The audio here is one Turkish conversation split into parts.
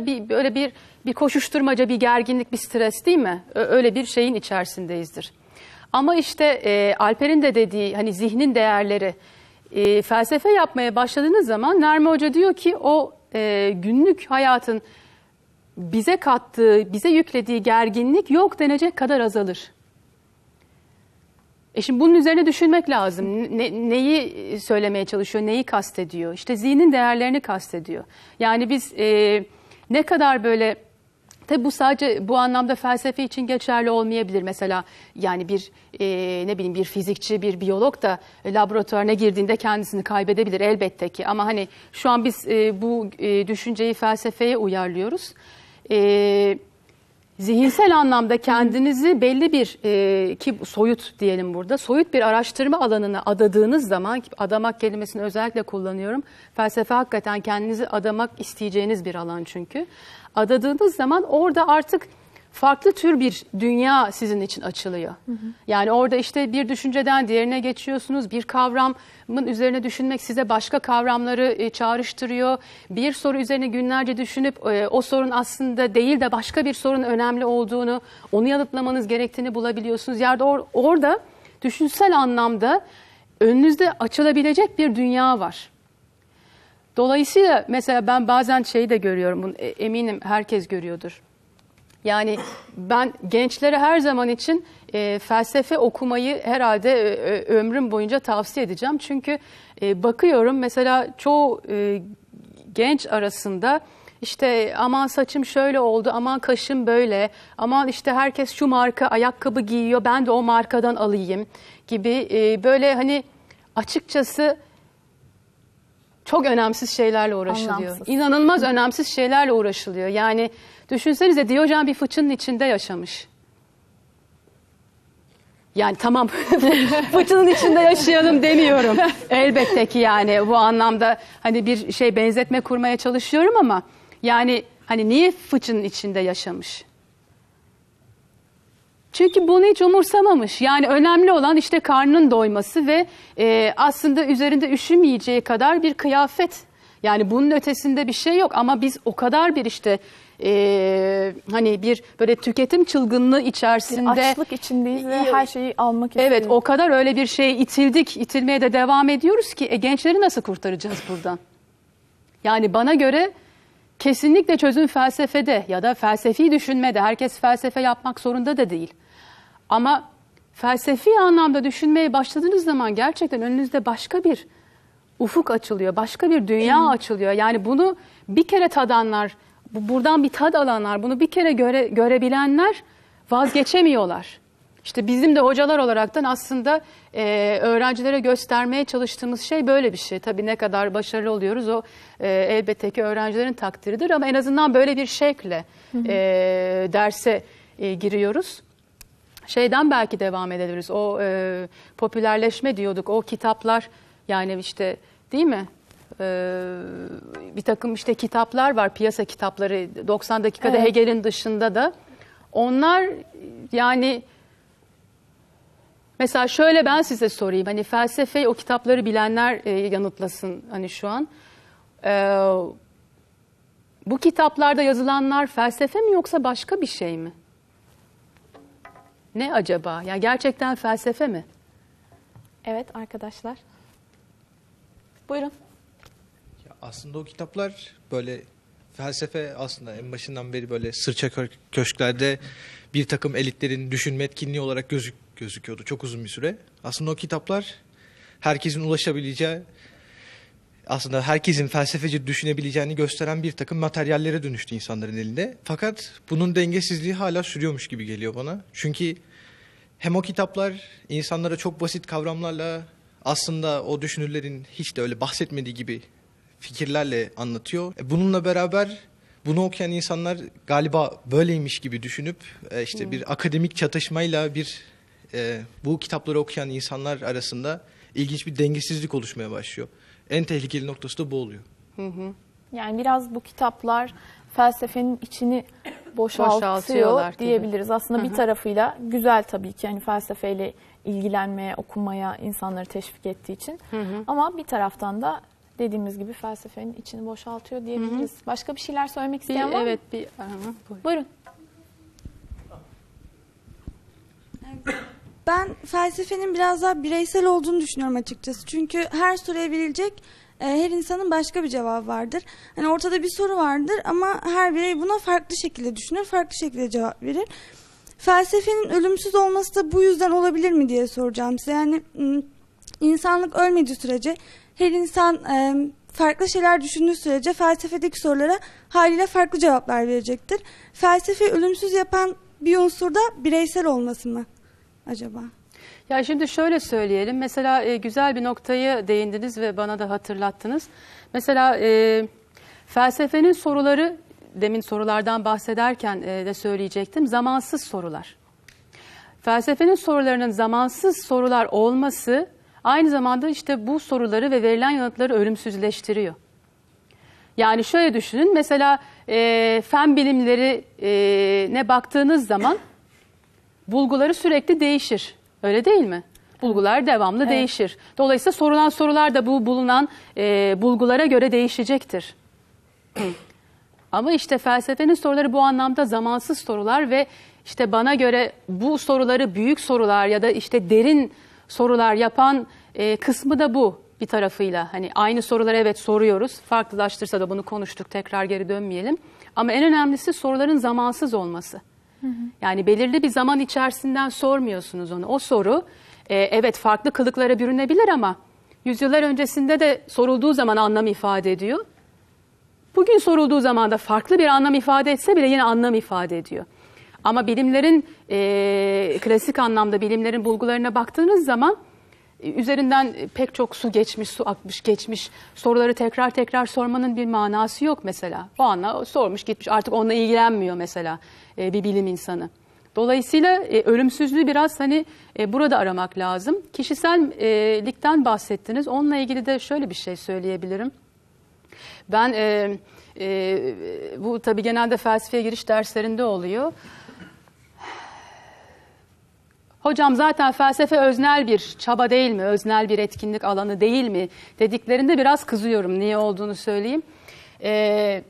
bir böyle bir bir koşuşturmaca, bir gerginlik, bir stres değil mi? Öyle bir şeyin içerisindeyizdir. Ama işte e, Alper'in de dediği hani zihnin değerleri e, felsefe yapmaya başladığınız zaman Nermi Hoca diyor ki o e, günlük hayatın bize kattığı, bize yüklediği gerginlik yok denecek kadar azalır. E şimdi bunun üzerine düşünmek lazım. Ne- neyi söylemeye çalışıyor, neyi kastediyor? İşte zihnin değerlerini kastediyor. Yani biz e, ne kadar böyle Tabi bu sadece bu anlamda felsefe için geçerli olmayabilir. Mesela yani bir e, ne bileyim bir fizikçi, bir biyolog da laboratuvarına girdiğinde kendisini kaybedebilir elbette ki. Ama hani şu an biz e, bu e, düşünceyi felsefeye uyarlıyoruz. E, zihinsel anlamda kendinizi belli bir e, ki soyut diyelim burada soyut bir araştırma alanına adadığınız zaman adamak kelimesini özellikle kullanıyorum. Felsefe hakikaten kendinizi adamak isteyeceğiniz bir alan çünkü. Adadığınız zaman orada artık farklı tür bir dünya sizin için açılıyor. Yani orada işte bir düşünceden diğerine geçiyorsunuz. Bir kavramın üzerine düşünmek size başka kavramları e, çağrıştırıyor. Bir soru üzerine günlerce düşünüp e, o sorun aslında değil de başka bir sorun önemli olduğunu, onu yanıtlamanız gerektiğini bulabiliyorsunuz. Yani or- orada düşünsel anlamda önünüzde açılabilecek bir dünya var. Dolayısıyla mesela ben bazen şeyi de görüyorum, bunu e- eminim herkes görüyordur. Yani ben gençlere her zaman için e, felsefe okumayı herhalde e, e, ömrüm boyunca tavsiye edeceğim. Çünkü e, bakıyorum mesela çoğu e, genç arasında işte aman saçım şöyle oldu, aman kaşım böyle, aman işte herkes şu marka ayakkabı giyiyor, ben de o markadan alayım gibi e, böyle hani açıkçası çok önemsiz şeylerle uğraşılıyor. Anlamsız. İnanılmaz önemsiz şeylerle uğraşılıyor. Yani düşünsenize Diyojen bir fıçının içinde yaşamış. Yani tamam fıçının içinde yaşayalım demiyorum. Elbette ki yani bu anlamda hani bir şey benzetme kurmaya çalışıyorum ama yani hani niye fıçının içinde yaşamış? Çünkü bunu hiç umursamamış. Yani önemli olan işte karnının doyması ve e, aslında üzerinde üşümeyeceği kadar bir kıyafet. Yani bunun ötesinde bir şey yok ama biz o kadar bir işte e, hani bir böyle tüketim çılgınlığı içerisinde Açlık içindeyiz ve her şeyi almak Evet istiyoruz. o kadar öyle bir şeye itildik, itilmeye de devam ediyoruz ki e, gençleri nasıl kurtaracağız buradan? Yani bana göre kesinlikle çözüm felsefede ya da felsefi düşünmede. Herkes felsefe yapmak zorunda da değil. Ama felsefi anlamda düşünmeye başladığınız zaman gerçekten önünüzde başka bir ufuk açılıyor, başka bir dünya açılıyor. Yani bunu bir kere tadanlar, buradan bir tad alanlar, bunu bir kere göre, görebilenler vazgeçemiyorlar. İşte bizim de hocalar olaraktan aslında e, öğrencilere göstermeye çalıştığımız şey böyle bir şey. Tabii ne kadar başarılı oluyoruz o e, elbette ki öğrencilerin takdiridir ama en azından böyle bir şekle e, derse e, giriyoruz. Şeyden belki devam edebiliriz. O e, popülerleşme diyorduk. O kitaplar yani işte değil mi? E, bir takım işte kitaplar var. Piyasa kitapları 90 dakikada Evet. Hegel'in dışında da. Onlar yani mesela şöyle ben size sorayım. Hani felsefe o kitapları bilenler e, yanıtlasın hani şu an. E, bu kitaplarda yazılanlar felsefe mi yoksa başka bir şey mi? Ne acaba? Ya gerçekten felsefe mi? Evet arkadaşlar. Buyurun. Aslında o kitaplar böyle felsefe aslında en başından beri böyle sırça kö- köşklerde bir takım elitlerin düşünme etkinliği olarak gözük gözüküyordu çok uzun bir süre. Aslında o kitaplar herkesin ulaşabileceği aslında herkesin felsefeci düşünebileceğini gösteren bir takım materyallere dönüştü insanların elinde. Fakat bunun dengesizliği hala sürüyormuş gibi geliyor bana. Çünkü hem o kitaplar insanlara çok basit kavramlarla aslında o düşünürlerin hiç de öyle bahsetmediği gibi fikirlerle anlatıyor. E, Bununla beraber bunu okuyan insanlar galiba böyleymiş gibi düşünüp e, işte bir akademik çatışmayla bir e, bu kitapları okuyan insanlar arasında ilginç bir dengesizlik oluşmaya başlıyor. En tehlikeli noktası da bu oluyor. Yani biraz bu kitaplar felsefenin içini boşaltıyor gibi. diyebiliriz. Aslında bir tarafıyla güzel tabii ki yani felsefeyle ilgilenmeye, okumaya insanları teşvik ettiği için. Ama bir taraftan da dediğimiz gibi felsefenin içini boşaltıyor diyebiliriz. Başka bir şeyler söylemek Bir, isteyen var mı? evet bir aha, buyurun. Buyurun. Ben felsefenin biraz daha bireysel olduğunu düşünüyorum açıkçası. Çünkü her soruya verilecek e, her insanın başka bir cevabı vardır. Hani ortada bir soru vardır ama her birey buna farklı şekilde düşünür, farklı şekilde cevap verir. Felsefenin ölümsüz olması da bu yüzden olabilir mi diye soracağım size. Yani m, insanlık ölmediği sürece her insan e, farklı şeyler düşündüğü sürece felsefedeki sorulara haliyle farklı cevaplar verecektir. Felsefe ölümsüz yapan bir unsur da bireysel olması mı acaba? Ya şimdi şöyle söyleyelim. Mesela e, güzel bir noktaya değindiniz ve bana da hatırlattınız. Mesela e, felsefenin soruları demin sorulardan bahsederken e, de söyleyecektim. Zamansız sorular. Felsefenin sorularının zamansız sorular olması aynı zamanda işte bu soruları ve verilen yanıtları ölümsüzleştiriyor. Yani şöyle düşünün mesela e, fen bilimleri e, ne baktığınız zaman bulguları sürekli değişir. Öyle değil mi? Bulgular devamlı değişir. Dolayısıyla sorulan sorular da bu bulunan e, bulgulara göre değişecektir. Ama işte felsefenin soruları bu anlamda zamansız sorular ve işte bana göre bu soruları büyük sorular ya da işte derin sorular yapan e, kısmı da bu bir tarafıyla. Hani aynı soruları evet soruyoruz. Farklılaştırsa da bunu konuştuk. Tekrar geri dönmeyelim. Ama en önemlisi soruların zamansız olması. Yani belirli bir zaman içerisinden sormuyorsunuz onu. O soru e, evet farklı kılıklara bürünebilir ama yüzyıllar öncesinde de sorulduğu zaman anlam ifade ediyor. Bugün sorulduğu zaman da farklı bir anlam ifade etse bile yine anlam ifade ediyor. Ama bilimlerin e, klasik anlamda bilimlerin bulgularına baktığınız zaman e, üzerinden pek çok su geçmiş, su akmış, geçmiş soruları tekrar tekrar sormanın bir manası yok mesela. O anla sormuş gitmiş artık onunla ilgilenmiyor mesela e, bir bilim insanı. Dolayısıyla e, ölümsüzlüğü biraz hani e, burada aramak lazım. Kişisellikten bahsettiniz. Onunla ilgili de şöyle bir şey söyleyebilirim. Ben e, e, bu tabii genelde felsefeye giriş derslerinde oluyor. Hocam zaten felsefe öznel bir çaba değil mi? Öznel bir etkinlik alanı değil mi? Dediklerinde biraz kızıyorum. Niye olduğunu söyleyeyim. Ee,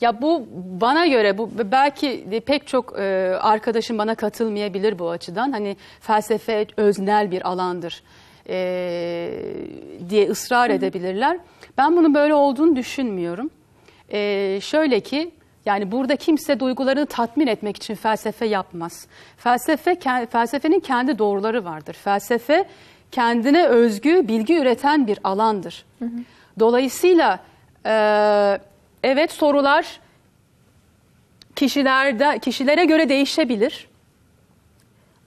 ya bu bana göre bu belki pek çok e, arkadaşım bana katılmayabilir bu açıdan. Hani felsefe öznel bir alandır e, diye ısrar edebilirler. Ben bunun böyle olduğunu düşünmüyorum. E, şöyle ki yani burada kimse duygularını tatmin etmek için felsefe yapmaz. Felsefe felsefenin kendi doğruları vardır. Felsefe kendine özgü bilgi üreten bir alandır. Dolayısıyla e, evet sorular kişilerde kişilere göre değişebilir.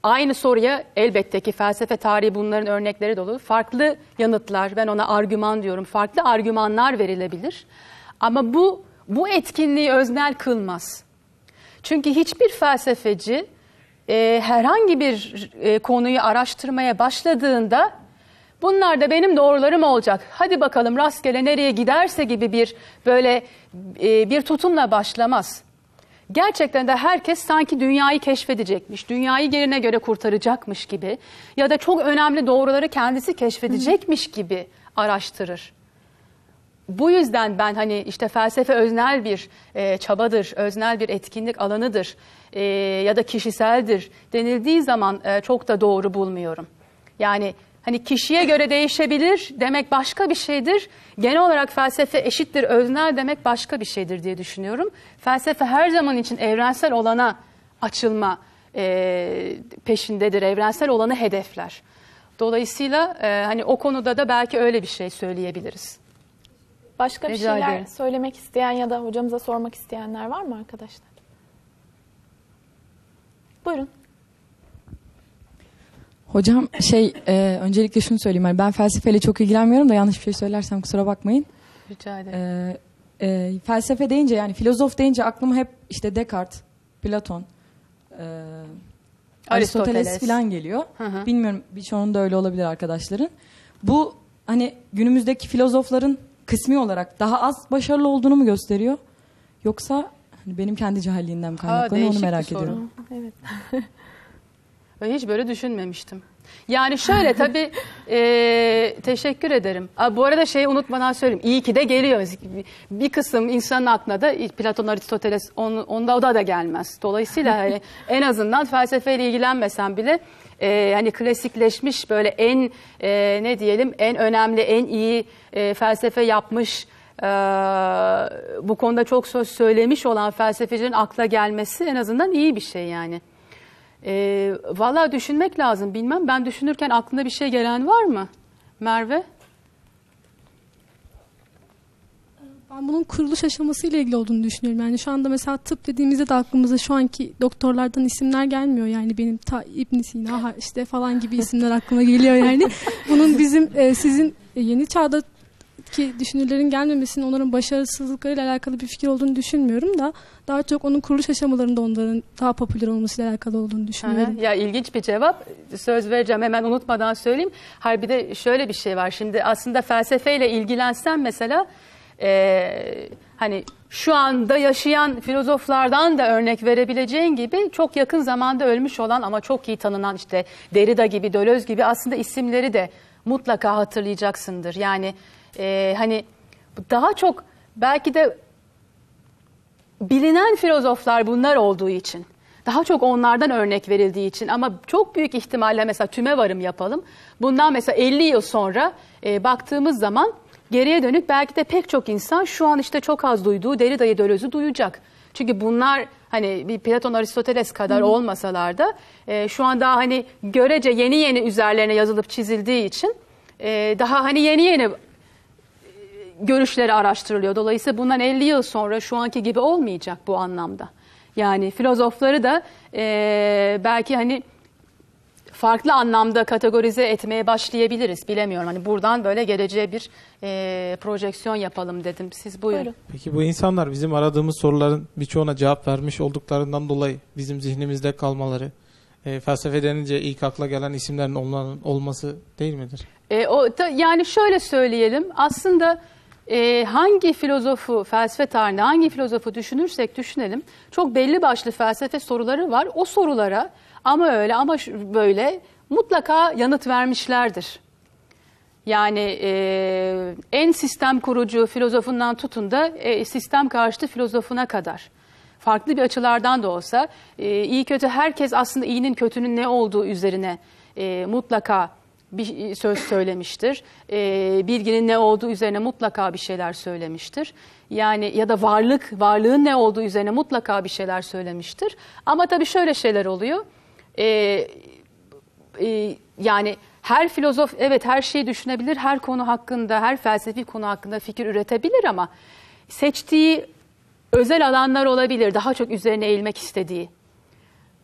Aynı soruya elbette ki felsefe tarihi bunların örnekleri dolu. Farklı yanıtlar, ben ona argüman diyorum. Farklı argümanlar verilebilir. Ama bu bu etkinliği öznel kılmaz. Çünkü hiçbir felsefeci e, herhangi bir e, konuyu araştırmaya başladığında bunlar da benim doğrularım olacak. Hadi bakalım rastgele nereye giderse gibi bir böyle e, bir tutumla başlamaz. Gerçekten de herkes sanki dünyayı keşfedecekmiş, dünyayı yerine göre kurtaracakmış gibi ya da çok önemli doğruları kendisi keşfedecekmiş gibi araştırır. Bu yüzden ben hani işte felsefe öznel bir e, çabadır, öznel bir etkinlik alanıdır e, ya da kişiseldir denildiği zaman e, çok da doğru bulmuyorum. Yani hani kişiye göre değişebilir demek başka bir şeydir. Genel olarak felsefe eşittir, öznel demek başka bir şeydir diye düşünüyorum. Felsefe her zaman için evrensel olana açılma e, peşindedir, evrensel olanı hedefler. Dolayısıyla e, hani o konuda da belki öyle bir şey söyleyebiliriz. Başka bir Rica şeyler ederim. söylemek isteyen ya da hocamıza sormak isteyenler var mı arkadaşlar? Buyurun. Hocam şey e, öncelikle şunu söyleyeyim. Yani ben felsefeyle çok ilgilenmiyorum da yanlış bir şey söylersem kusura bakmayın. Rica ederim. E, e, felsefe deyince yani filozof deyince aklıma hep işte Descartes, Platon, e, Aristoteles Aristoteles. falan geliyor. Hı hı. Bilmiyorum birçoğunun da öyle olabilir arkadaşların. Bu hani günümüzdeki filozofların kısmi olarak daha az başarılı olduğunu mu gösteriyor? Yoksa hani benim kendi cahilliğimden mi kaynaklanıyor onu merak soru. ediyorum. Evet. Ben hiç böyle düşünmemiştim. Yani şöyle tabii e, teşekkür ederim. Aa, bu arada şeyi unutmadan söyleyeyim. İyi ki de geliyor. Bir kısım insanın aklına da Platon, Aristoteles on, onda o da da gelmez. Dolayısıyla hani en azından felsefeyle ilgilenmesem bile e, hani klasikleşmiş böyle en e, ne diyelim en önemli en iyi e, felsefe yapmış e, bu konuda çok söz söylemiş olan felsefecilerin akla gelmesi en azından iyi bir şey yani. E, Valla düşünmek lazım bilmem ben düşünürken aklına bir şey gelen var mı Merve? Ben bunun kuruluş aşamasıyla ilgili olduğunu düşünüyorum. Yani şu anda mesela tıp dediğimizde de aklımıza şu anki doktorlardan isimler gelmiyor. Yani benim ta İbn Sina işte falan gibi isimler aklıma geliyor yani. Bunun bizim e, sizin e, yeni çağdaki düşünürlerin gelmemesinin onların başarısızlıklarıyla alakalı bir fikir olduğunu düşünmüyorum da daha çok onun kuruluş aşamalarında onların daha popüler olmasıyla alakalı olduğunu düşünüyorum. Aha, Ya ilginç bir cevap. Söz vereceğim hemen unutmadan söyleyeyim. Hayır bir de şöyle bir şey var. Şimdi aslında felsefeyle ilgilensen mesela e, hani şu anda yaşayan filozoflardan da örnek verebileceğin gibi çok yakın zamanda ölmüş olan ama çok iyi tanınan işte Derrida gibi, Deleuze gibi aslında isimleri de mutlaka hatırlayacaksındır. Yani e, hani daha çok belki de bilinen filozoflar bunlar olduğu için daha çok onlardan örnek verildiği için ama çok büyük ihtimalle mesela tüme varım yapalım. Bundan mesela 50 yıl sonra e, baktığımız zaman geriye dönük belki de pek çok insan şu an işte çok az duyduğu Derrida'yı Deleuze'ü duyacak. Çünkü bunlar hani bir Platon Aristoteles kadar olmasalar da e, şu an daha hani görece yeni yeni üzerlerine yazılıp çizildiği için e, daha hani yeni yeni görüşleri araştırılıyor. Dolayısıyla bundan 50 yıl sonra şu anki gibi olmayacak bu anlamda. Yani filozofları da e, belki hani farklı anlamda kategorize etmeye başlayabiliriz. Bilemiyorum. Hani buradan böyle geleceğe bir e, projeksiyon yapalım dedim. Siz buyurun. Buyurun. Peki bu insanlar bizim aradığımız soruların birçoğuna cevap vermiş olduklarından dolayı bizim zihnimizde kalmaları, e, felsefe denince ilk akla gelen isimlerin onların olması değil midir? E, o da, yani şöyle söyleyelim. Aslında e, hangi filozofu, felsefe tarihinde hangi filozofu düşünürsek düşünelim çok belli başlı felsefe soruları var. O sorulara ama öyle ama böyle mutlaka yanıt vermişlerdir. Yani e, en sistem kurucu filozofundan tutun da e, sistem karşıtı filozofuna kadar. Farklı bir açılardan da olsa e, iyi kötü herkes aslında iyinin kötünün ne olduğu üzerine e, mutlaka bir söz söylemiştir. E, bilginin ne olduğu üzerine mutlaka bir şeyler söylemiştir. Yani ya da varlık, varlığın ne olduğu üzerine mutlaka bir şeyler söylemiştir. Ama tabii şöyle şeyler oluyor. E, e, yani her filozof evet her şeyi düşünebilir, her konu hakkında, her felsefi konu hakkında fikir üretebilir ama seçtiği özel alanlar olabilir, daha çok üzerine eğilmek istediği.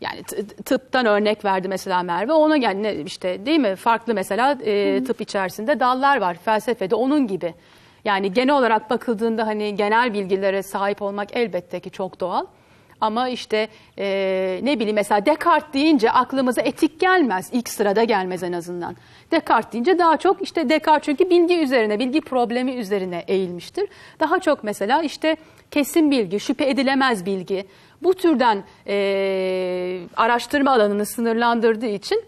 Yani tıptan örnek verdi mesela Merve. Ona yani işte değil mi? Farklı mesela e, tıp içerisinde dallar var. Felsefede onun gibi. Yani genel olarak bakıldığında hani genel bilgilere sahip olmak elbette ki çok doğal. Ama işte e, ne bileyim mesela Descartes deyince aklımıza etik gelmez. İlk sırada gelmez en azından. Descartes deyince daha çok işte Descartes çünkü bilgi üzerine, bilgi problemi üzerine eğilmiştir. Daha çok mesela işte kesin bilgi, şüphe edilemez bilgi bu türden e, araştırma alanını sınırlandırdığı için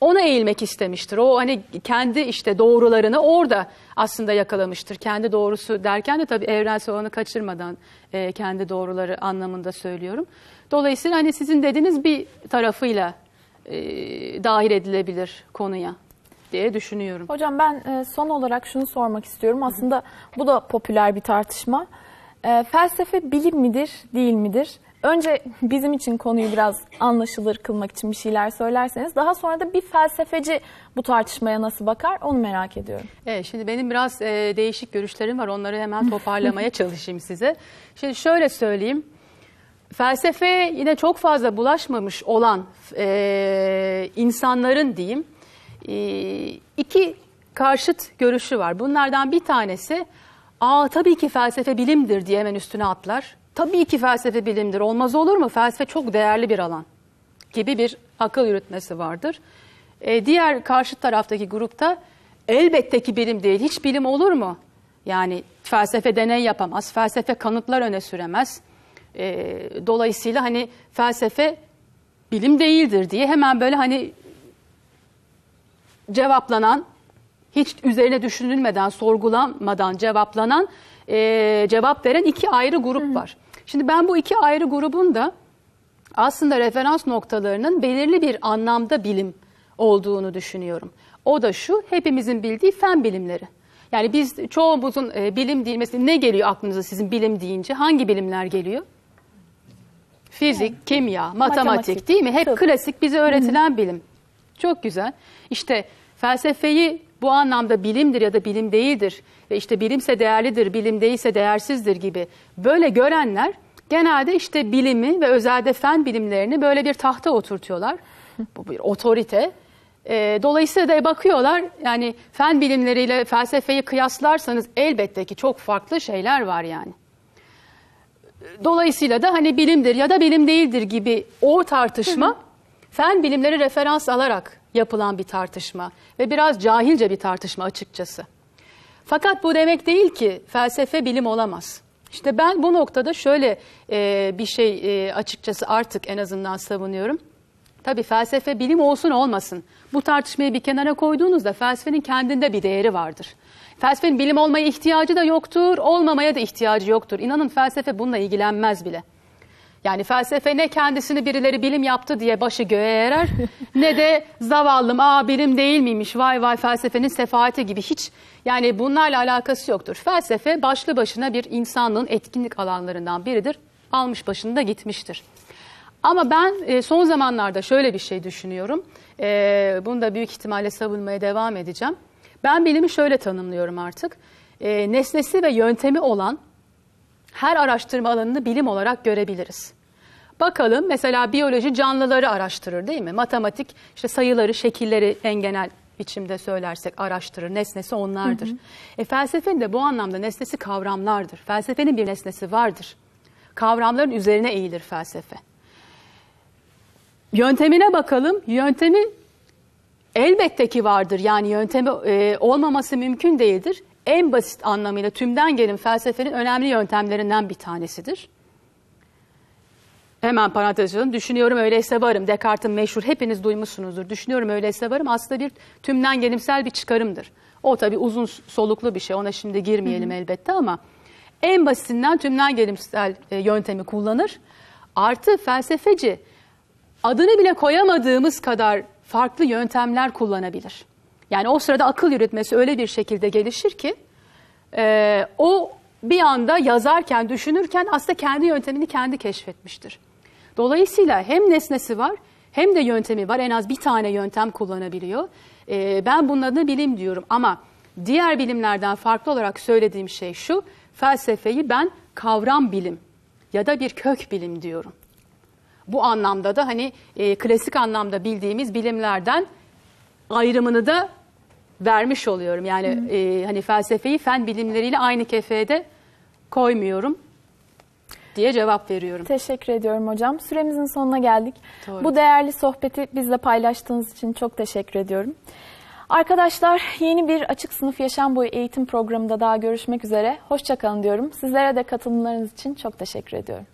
ona eğilmek istemiştir. O hani kendi işte doğrularını orada aslında yakalamıştır. Kendi doğrusu derken de tabii evrensel olanı kaçırmadan e, kendi doğruları anlamında söylüyorum. Dolayısıyla hani sizin dediğiniz bir tarafıyla e, dahil edilebilir konuya diye düşünüyorum. Hocam ben e, son olarak şunu sormak istiyorum. Aslında bu da popüler bir tartışma. E, felsefe bilim midir, değil midir? Önce bizim için konuyu biraz anlaşılır kılmak için bir şeyler söylerseniz daha sonra da bir felsefeci bu tartışmaya nasıl bakar onu merak ediyorum. Evet, şimdi benim biraz e, değişik görüşlerim var. Onları hemen toparlamaya çalışayım size. Şimdi şöyle söyleyeyim. Felsefeye yine çok fazla bulaşmamış olan e, insanların diyeyim e, iki karşıt görüşü var. Bunlardan bir tanesi Aa tabii ki felsefe bilimdir diye hemen üstüne atlar. Tabii ki felsefe bilimdir. Olmaz olur mu? Felsefe çok değerli bir alan gibi bir akıl yürütmesi vardır. E, diğer karşı taraftaki grupta elbette ki bilim değil. Hiç bilim olur mu? Yani felsefe deney yapamaz, felsefe kanıtlar öne süremez. E, dolayısıyla hani felsefe bilim değildir diye hemen böyle hani cevaplanan, hiç üzerine düşünülmeden, sorgulanmadan cevaplanan, e, cevap veren iki ayrı grup var. Şimdi ben bu iki ayrı grubun da aslında referans noktalarının belirli bir anlamda bilim olduğunu düşünüyorum. O da şu, hepimizin bildiği fen bilimleri. Yani biz çoğumuzun e, bilim değil, mesela ne geliyor aklınıza sizin bilim deyince? Hangi bilimler geliyor? Fizik, kimya, matematik, Matematik, değil mi? Hep tıp. klasik bize öğretilen bilim. Çok güzel. İşte felsefeyi bu anlamda bilimdir ya da bilim değildir ve işte bilimse değerlidir, bilim değilse değersizdir gibi böyle görenler genelde işte bilimi ve özelde fen bilimlerini böyle bir tahta oturtuyorlar. Bu bir otorite. Ee, dolayısıyla da bakıyorlar yani fen bilimleriyle felsefeyi kıyaslarsanız elbette ki çok farklı şeyler var yani. Dolayısıyla da hani bilimdir ya da bilim değildir gibi o tartışma fen bilimleri referans alarak yapılan bir tartışma ve biraz cahilce bir tartışma açıkçası. Fakat bu demek değil ki felsefe bilim olamaz. İşte ben bu noktada şöyle e, bir şey e, açıkçası artık en azından savunuyorum. Tabii felsefe bilim olsun olmasın. Bu tartışmayı bir kenara koyduğunuzda felsefenin kendinde bir değeri vardır. Felsefenin bilim olmaya ihtiyacı da yoktur, olmamaya da ihtiyacı yoktur. İnanın felsefe bununla ilgilenmez bile. Yani felsefe ne kendisini birileri bilim yaptı diye başı göğe erer ne de zavallım aa bilim değil miymiş vay vay felsefenin sefaati gibi hiç yani bunlarla alakası yoktur. Felsefe başlı başına bir insanlığın etkinlik alanlarından biridir. Almış başını da gitmiştir. Ama ben e, son zamanlarda şöyle bir şey düşünüyorum. E, bunu da büyük ihtimalle savunmaya devam edeceğim. Ben bilimi şöyle tanımlıyorum artık. E, nesnesi ve yöntemi olan her araştırma alanını bilim olarak görebiliriz. Bakalım mesela biyoloji canlıları araştırır değil mi? Matematik işte sayıları, şekilleri en genel biçimde söylersek araştırır. Nesnesi onlardır. E, felsefenin de bu anlamda nesnesi kavramlardır. Felsefenin bir nesnesi vardır. Kavramların üzerine eğilir felsefe. Yöntemine bakalım. Yöntemi elbette ki vardır. Yani yöntemi e, olmaması mümkün değildir. En basit anlamıyla tümden gelin felsefenin önemli yöntemlerinden bir tanesidir. Hemen parantez açalım. Düşünüyorum öyleyse varım. Descartes'in meşhur hepiniz duymuşsunuzdur. Düşünüyorum öyleyse varım aslında bir tümden gelimsel bir çıkarımdır. O tabii uzun soluklu bir şey. Ona şimdi girmeyelim elbette ama en basitinden tümden gelimsel e, yöntemi kullanır. Artı felsefeci adını bile koyamadığımız kadar farklı yöntemler kullanabilir. Yani o sırada akıl yürütmesi öyle bir şekilde gelişir ki e, o bir anda yazarken, düşünürken aslında kendi yöntemini kendi keşfetmiştir. Dolayısıyla hem nesnesi var hem de yöntemi var. En az bir tane yöntem kullanabiliyor. E, ben bunun adına bilim diyorum ama diğer bilimlerden farklı olarak söylediğim şey şu. Felsefeyi ben kavram bilim ya da bir kök bilim diyorum. Bu anlamda da hani e, klasik anlamda bildiğimiz bilimlerden ayrımını da vermiş oluyorum. Yani e, hani felsefeyi fen bilimleriyle aynı kefede koymuyorum diye cevap veriyorum. Teşekkür ediyorum hocam. Süremizin sonuna geldik. Doğru. Bu değerli sohbeti bizle paylaştığınız için çok teşekkür ediyorum. Arkadaşlar yeni bir Açık Sınıf Yaşam Boyu eğitim programında daha görüşmek üzere. Hoşçakalın diyorum. Sizlere de katılımlarınız için çok teşekkür ediyorum.